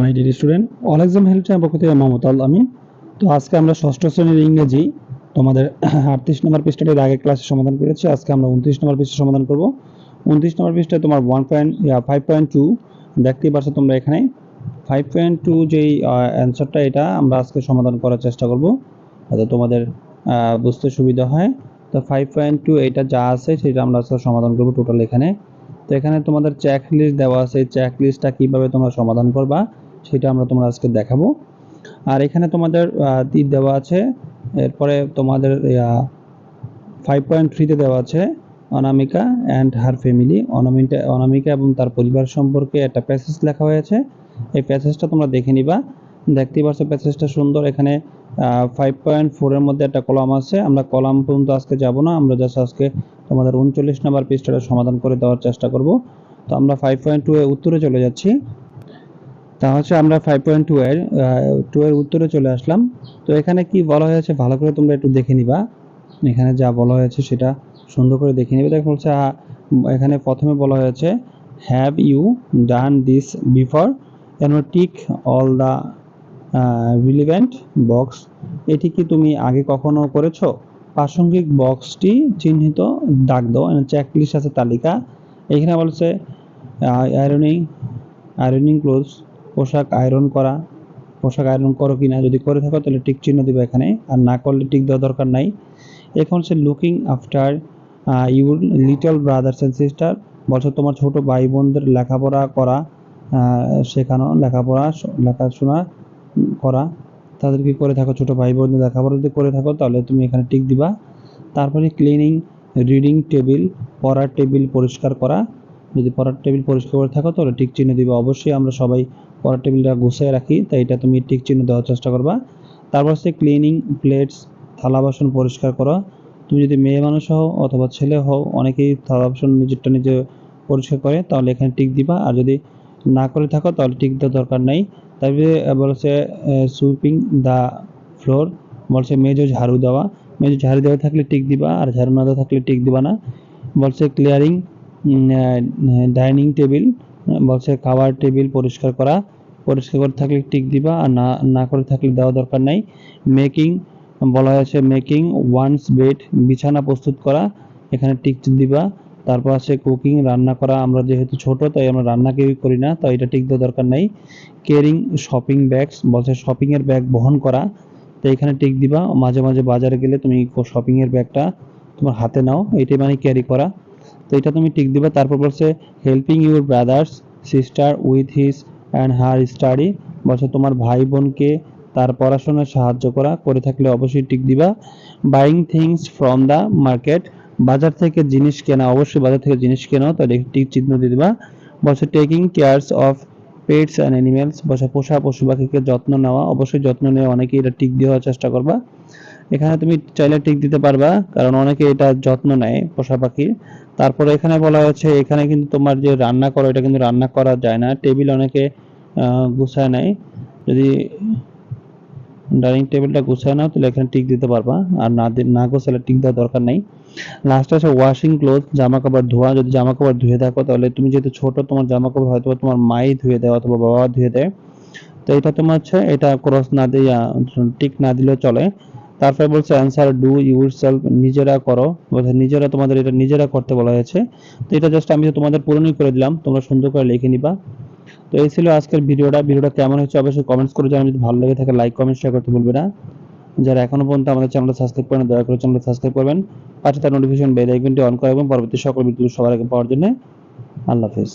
My student all exam help channel পক্ষ থেকে মমতাল আমি তো আজকে আমরা ষষ্ঠ শ্রেণির ইংরেজি, তোমাদের আটত্রিশ নম্বর পৃষ্ঠাটির আগে ক্লাসে সমাধান করেছি। আজকে আমরা উনত্রিশ নম্বর পৃষ্ঠা সমাধান করব। উনত্রিশ নম্বর পৃষ্ঠায় তোমার one point five point two দেখতেই পারছ তোমরা এখানে। ফাইভ পয়েন্ট টু যেই অ্যান্সারটা এটা আমরা আজকে সমাধান করার চেষ্টা করব। যাতে তোমাদের বুঝতে সুবিধা হয়। তো ফাইভ পয়েন্ট টু এটা যা আছে, সেটা আমরা আজকে সমাধান করব টোটাল এখানে। তো এখানে তোমাদের চেক লিস্ট দেওয়া আছে। চেক লিস্টটা কীভাবে তোমরা সমাধান করবা? সেটা আমরা তোমরা আজকে দেখাবো। আর এখানে তোমাদের তীর দেওয়া আছে। এরপরে তোমাদের ফাইভ পয়েন্ট থ্রিতে দেওয়া আছে, অনামিকা অ্যান্ড হার ফ্যামিলি অনামিকা অনামিকা এবং তার পরিবার সম্পর্কে একটা প্যাসেজ লেখা হয়েছে। এই প্যাসেজটা তোমরা দেখে নিবা। দেখতেই পারছ প্যাসেজটা সুন্দর। এখানে ফাইভ পয়েন্ট ফোরের মধ্যে একটা কলাম আছে। আমরা কলাম পর্যন্ত আজকে যাব না। আমরা জাস্ট আজকে তোমাদের উনচল্লিশ নাম্বার পৃষ্ঠাটা সমাধান করে দেওয়ার চেষ্টা করব। তো আমরা ফাইভ পয়েন্ট টু এ উত্তরে চলে যাচ্ছি। তা হচ্ছে আমরা ফাইভ পয়েন্ট টু এর টু এর উত্তরে চলে আসলাম। তো এখানে কি বলা হয়েছে ভালো করে তোমরা একটু দেখে নিবা। এখানে যা বলা হয়েছে সেটা সুন্দর করে দেখে নিবে। দেখো বলছে এখানে প্রথমে বলা হয়েছে have you done this before and tick all the relevant box এটি কি তুমি আগে কখনো করেছ? প্রাসঙ্গিক বক্সটি চিহ্নিত, দাগ দাও। চেক লিস্ট আছে তালিকা। এখানে বলছে আয়রনিং আয়রনিং ক্লোথস পোশাক আয়রন করা, পোশাক আয়রন করো কি না যদি করে থাকো তাহলে টিক চিহ্ন দিবে এখানে। আর না করলে টিক দেওয়া দরকার নাই। এখন সে looking after your little brothers and sister বলছে তোমার ছোট ভাই বোনদের লেখাপড়া করা শেখানো, লেখাপড়া, লেখাশোনা করা। তাদের কি করে থাকো? ছোট ভাই বোনদের লেখাপড়া যদি করে থাকো তাহলে তুমি এখানে টিক দিবা। তারপরে ক্লিনিং রিডিং টেবিল পড়ার টেবিল পরিষ্কার করা। যদি পড়ার টেবিল পরিষ্কার করে থাকো তাহলে টিক চিহ্ন দিবে। অবশ্যই আমরা সবাই পড়ার টেবিলটা গুছিয়ে রাখি, তাই এটা তুমি টিক চিহ্ন দেওয়ার চেষ্টা করবা। তারপর হচ্ছে ক্লিনিং প্লেটস থালা বাসন পরিষ্কার করা। তুমি যদি মেয়ে মানুষ হও অথবা ছেলে হও, অনেকেই থালা বাসন নিজেরটা নিজে পরিষ্কার করে, তাহলে এখানে টিক দিবা। আর যদি না করে থাকো, তাহলে টিক দেওয়ার দরকার নাই। তারপরে বলছে সুইপিং দ্য ফ্লোর বলছে মেজো ঝাড়ু দেওয়া। মেজো ঝাড়ু দেওয়া থাকলে টিক দিবা, আর ঝাড়ু না দেওয়া থাকলে টিক দিবা না। বলছে ক্লিয়ারিং ডাইনিং টেবিল বলছে খাবার, টেবিল পরিষ্কার করা, পরিষ্কার করে থাকলে টিক দিবা, আর না না করে থাকলে দেওয়া দরকার নাই। মেকিং, বলা হয়েছে মেকিং ওয়ান্স বেড, বিছানা প্রস্তুত করা, এখানে টিক দিবা। তারপর আছে কুকিং, রান্না করা। আমরা যেহেতু ছোট, তাই আমরা রান্না কেউই করি না, তাই এটা টিক দেওয়া দরকার নাই। কেয়ারিং, শপিং ব্যাগস, বলছে শপিংয়ের ব্যাগ বহন করা। তো এখানে টিক দিবা। মাঝে মাঝে বাজারে গেলে তুমি শপিং এর ব্যাগটা তোমার হাতে নাও। এটাই মানে ক্যারি করা। তো এটা তুমি টিক দিবা। তারপর বলছে helping your brothers sister with his and her study বলছে, তোমার ভাই বোনকে তার পড়াশোনায় সাহায্য করা। করে থাকলে অবশ্যই টিক দিবা। Buying things from the market বাজার থেকে জিনিস কেনা, অবশ্যই বাজার থেকে জিনিস কেনা তাহলে টিক চিহ্ন দিয়ে দিবা। বলছে taking cares of pets and animals বলছে, পোষা পশু পাখিকে যত্ন নেওয়া। অবশ্যই যত্ন নেওয়া, অনেকেই এটা টিক দেওয়ার চেষ্টা করবা। এখানে তুমি চাইলে টিক দিতে পারবা, কারণ অনেকে এটা যত্ন নেয় পোষা পাখির। তারপরে এখানে বলা হয়েছে, এখানে কিন্তু তোমার যে রান্না করো, এটা কিন্তু রান্না করা যায় না। টেবিল অনেকে গুছায় নেয়। যদি ডাইনিং টেবিলটা গুছায় নাও, তাহলে এখানে টিক দিতে পারবা। আর না না গোছালে টিক দেওয়ার দরকার নেই। লাস্টে আছে ওয়াশিং ক্লোথ জামা কাপড় ধোয়া। যদি জামা কাপড় ধুয়ে থাকো, তাহলে তুমি যেহেতু ছোট, তোমার জামা কাপড় হয়তো তোমার মাই ধুয়ে দেয় অথবা বাবা ধুয়ে দেয়। তো এটা তোমার হচ্ছে, এটা ক্রস না দিয়ে টিক না দিলেও চলে। তারপরে বলছে অ্যান্সার ডু ইউর সেলফ নিজেরা করো। নিজেরা তোমাদের এটা নিজেরা করতে বলা হয়েছে। তো এটা জাস্ট আমি তোমাদের পূরণই করে দিলাম, তোমরা সুন্দর করে লিখে নিবা। তো এই ছিল আজকের ভিডিওটা। ভিডিওটা কেমন হচ্ছে অবশ্যই কমেন্টস করে জানাবেন যদি ভালো লেগে থাকে লাইক কমেন্ট শেয়ার করতে ভুলবে না। যারা এখনও পর্যন্ত আমাদের চ্যানেলটা সাবস্ক্রাইব করেন, দয়া করে চ্যানেলটা সাবস্ক্রাইব করবেন। পাশে তার নোটিফিকেশন বেল আইকনটি অন করে এবং পরবর্তী সকল ভিডিও সবার আগে পাওয়ার জন্য আল্লাহ হাফেজ।